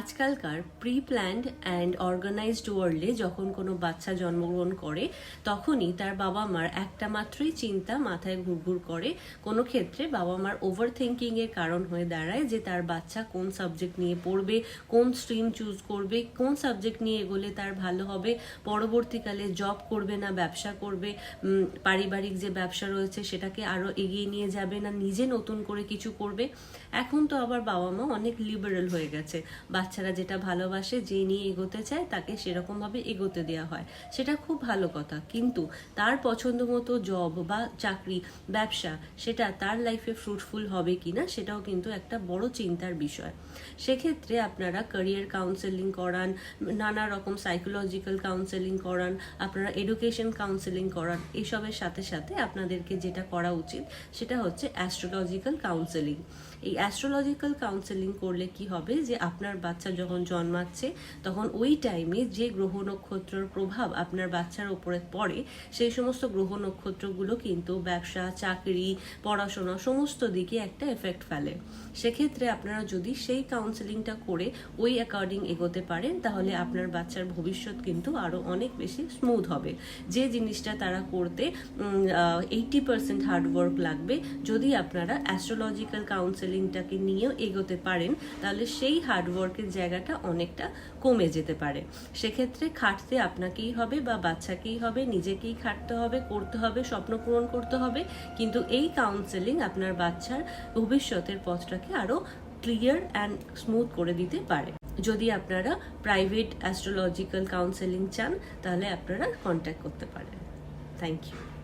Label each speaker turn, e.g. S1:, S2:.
S1: আজকালকার pre planned and organised ওয়ার্ল্ডে যখন কোনো বাচ্চা জন্মগ্রহণ করে, তখনই তার বাবা মার একটা মাত্রই চিন্তা মাথায় ঘুরঘুর করে। কোনো ক্ষেত্রে বাবা মার ওভার থিঙ্কিং এর কারণ হয়ে দাঁড়ায় যে তার বাচ্চা কোন সাবজেক্ট নিয়ে পড়বে, কোন স্ট্রিম চুজ করবে, কোন সাবজেক্ট নিয়ে এগোলে তার ভালো হবে, পরবর্তীকালে জব করবে না, ব্যবসা করবে পারিবারিক যে ব্যবসা রয়েছে সেটাকে আরও এগিয়ে নিয়ে যাবে না, নিজে নতুন করে কিছু করবে। এখন তো আবার বাবা মা অনেক লিবারেল হয়ে গেছে। বাচ্চারা যেটা ভালোবাসে যে নিয়ে এগোতে চায়, তাকে সেরকমভাবে এগোতে দেওয়া হয়। সেটা খুব ভালো কথা। কিন্তু তার পছন্দ মতো জব বা চাকরি, ব্যবসা, সেটা তার লাইফে ফ্রুটফুল হবে কিনা সেটাও কিন্তু একটা বড় চিন্তার বিষয়। সেক্ষেত্রে আপনারা ক্যারিয়ার কাউন্সেলিং করান, নানা রকম সাইকোলজিক্যাল কাউন্সেলিং করান, আপনারা এডুকেশন কাউন্সেলিং করান, এসবের সাথে সাথে আপনাদেরকে যেটা করা উচিত, সেটা হচ্ছে অ্যাস্ট্রোলজিক্যাল কাউন্সেলিং এই অ্যাস্ট্রোলজিক্যাল কাউন্সেলিং করলে কি হবে যে আপনার বাচ্চা যখন জন্মাচ্ছে, তখন ওই টাইমে যে গ্রহ নক্ষত্রের প্রভাব আপনার বাচ্চার উপরে পড়ে, সেই সমস্ত গ্রহ নক্ষত্রগুলো কিন্তু ব্যবসা, চাকরি, পড়াশোনা সমস্ত দিকে একটা এফেক্ট ফেলে। সেক্ষেত্রে আপনারা যদি সেই কাউন্সেলিংটা করে ওই অ্যাকর্ডিং এগোতে পারেন, তাহলে আপনার বাচ্চার ভবিষ্যৎ কিন্তু আরও অনেক বেশি স্মুথ হবে। যে জিনিসটা তারা করতে এইটি পার্সেন্ট হার্ডওয়ার্ক লাগবে, যদি আপনারা অ্যাস্ট্রোলজিক্যাল কাউন্সেলিংটাকে নিয়েও এগোতে পারেন, তাহলে সেই হার্ডওয়ার্কের জায়গাটা অনেকটা কমে যেতে পারে। সেক্ষেত্রে খাটতে আপনাকেই হবে বা বাচ্চাকেই হবে, নিজেকেই খাটতে হবে, করতে হবে, স্বপ্ন পূরণ করতে হবে। কিন্তু এই কাউন্সেলিং আপনার বাচ্চার ভবিষ্যতের পথটাকে আরও ক্লিয়ার অ্যান্ড স্মুথ করে দিতে পারে। যদি আপনারা প্রাইভেট অ্যাস্ট্রোলজিক্যাল কাউন্সেলিং চান, তাহলে আপনারা কন্ট্যাক্ট করতে পারেন। Thank you